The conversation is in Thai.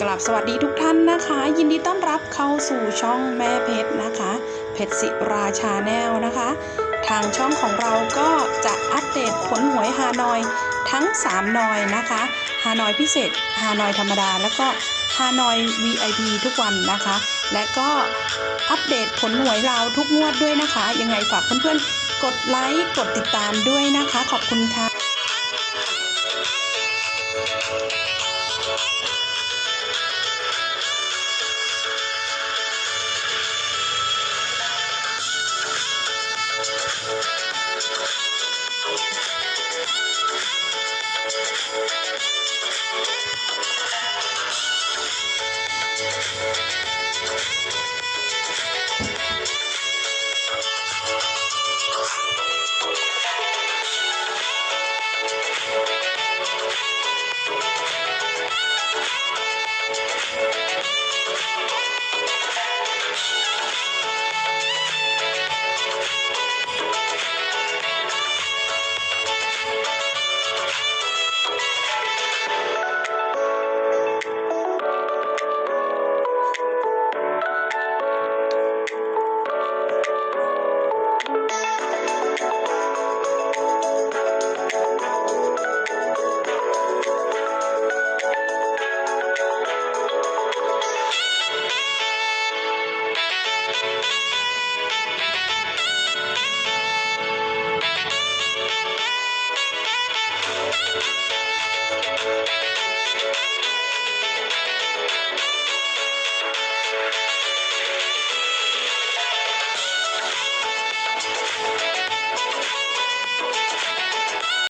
กลับสวัสดีทุกท่านนะคะ ยินดีต้อนรับเข้าสู่ช่องแม่เพชรนะคะ เพชรศิราชาแนลนะคะ ทางช่องของเราก็จะอัปเดตผลหวยฮานอยทั้ง 3 นอยนะคะฮานอยพิเศษฮานอยธรรมดา แล้วก็ฮานอย VIP ทุกวันนะคะ และก็อัปเดตผลหวยเราวทุกงวดด้วยนะคะ ยังไงฝากเพื่อนๆกดไลค์กดติดตามด้วยนะคะ ขอบคุณค่ะ